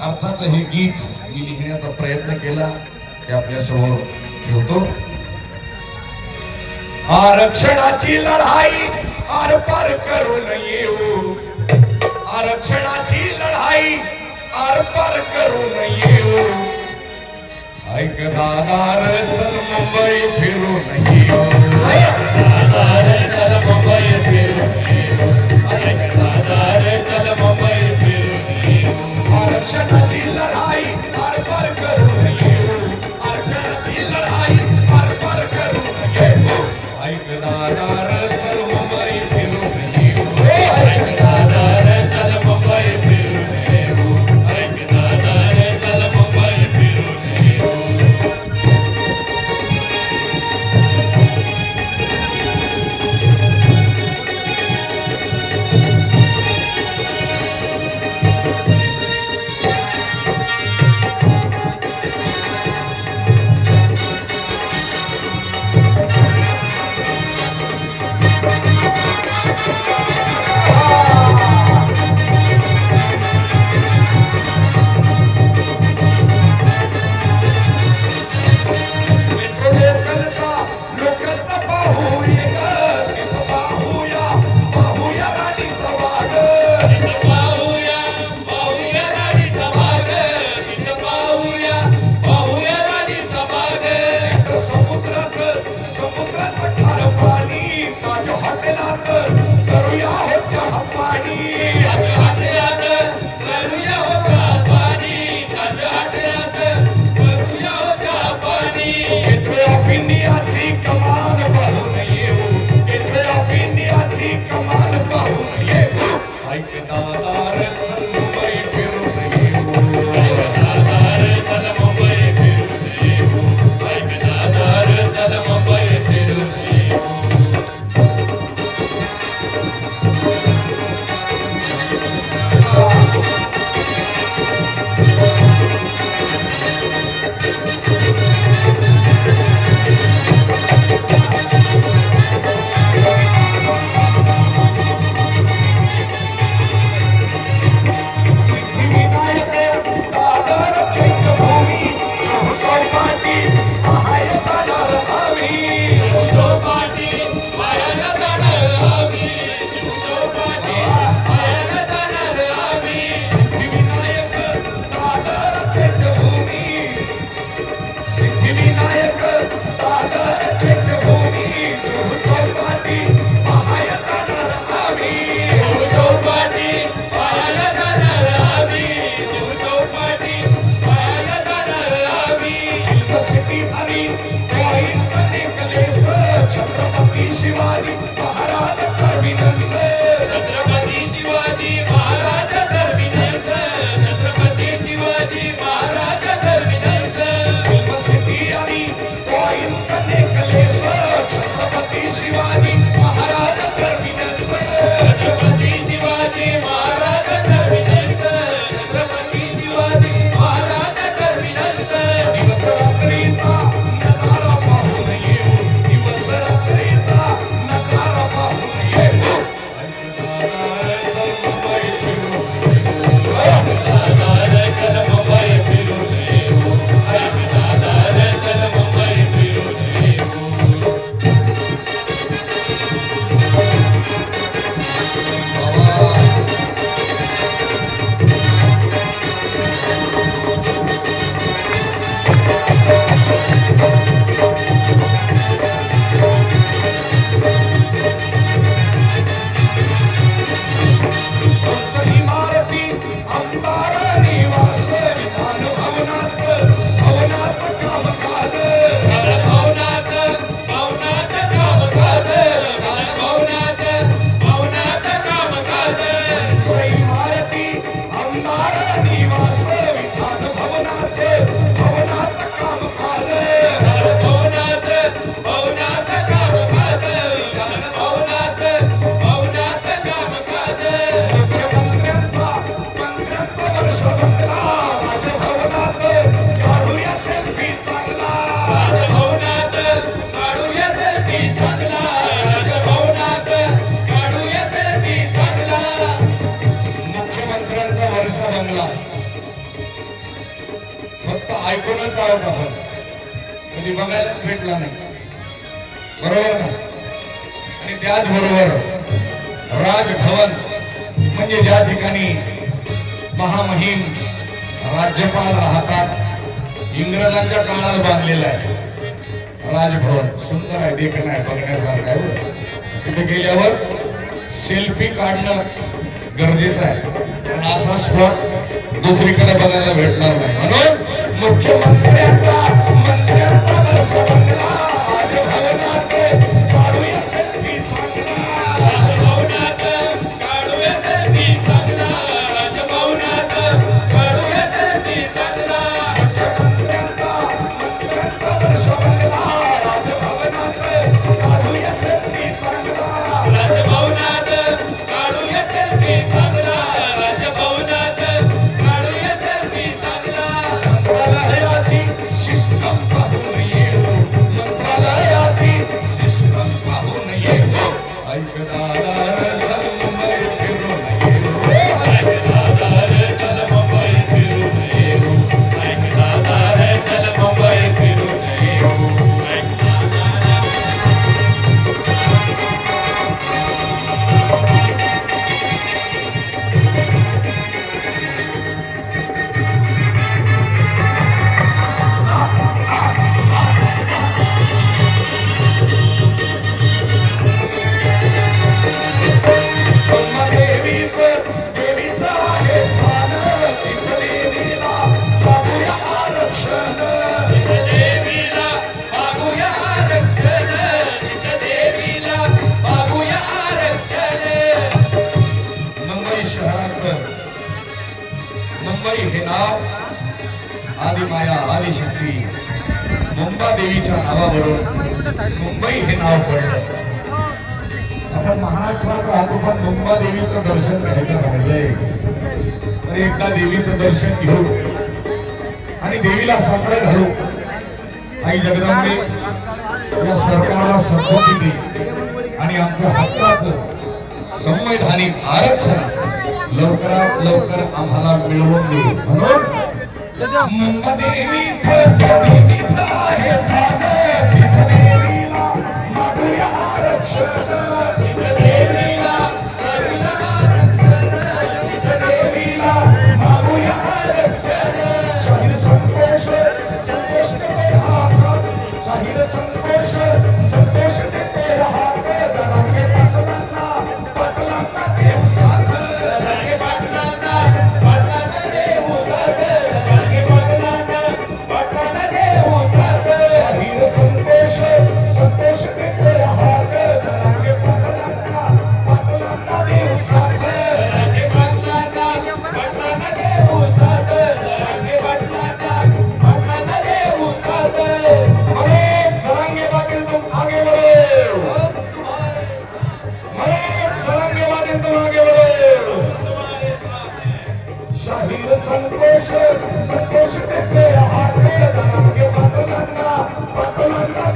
अर्थाचं हे गीत मी लिहिण्याचा प्रयत्न केला हे आपल्यासमोर ठेवतो. आरक्षणाची लढाई आरपार करून येऊ. आरक्षणाची लढाई आरपार करून येऊ. ऐकदार चल मुंबई फिरून येऊ. प्रकारचा वर्षा बनला फक्त ऐकूनच आहोत आपण कधी बघायलाच भेटला नाही. बरोबर ना? आणि त्याचबरोबर राजभवन म्हणजे ज्या ठिकाणी महामहिम राज्यपाल राहतात इंग्रजांच्या काळात बांधलेलं आहे. राजभवन सुंदर आहे देखणं आहे बघण्यासारखं आहे. तिथे गेल्यावर सेल्फी काढणं गरजेचं आहे. असा स्पॉट दुसरीकडे बघायला भेटणार नाही. म्हणून मुख्यमंत्र्यांचा येऊ आदिमाया आदिशक्ती मुंबा देवीच्या नावावरून मुंबई हे नाव पडलं. आपण महाराष्ट्रात राहतो पण मुंबा देवीचं दर्शन घ्यायचं राहिलंय तर एकदा देवीचं दर्शन घेऊ आणि देवीला साकडं घालू आई जगदंबे या सरकारला संमती दे. आणि आमच्या हक्काचं संवैधानिक आरक्षण लवकरात लवकर आम्हाला मिळवून देऊ. म्हणून देवीचं शाहीर संतोष संतोष हात जरांगे पाटलांना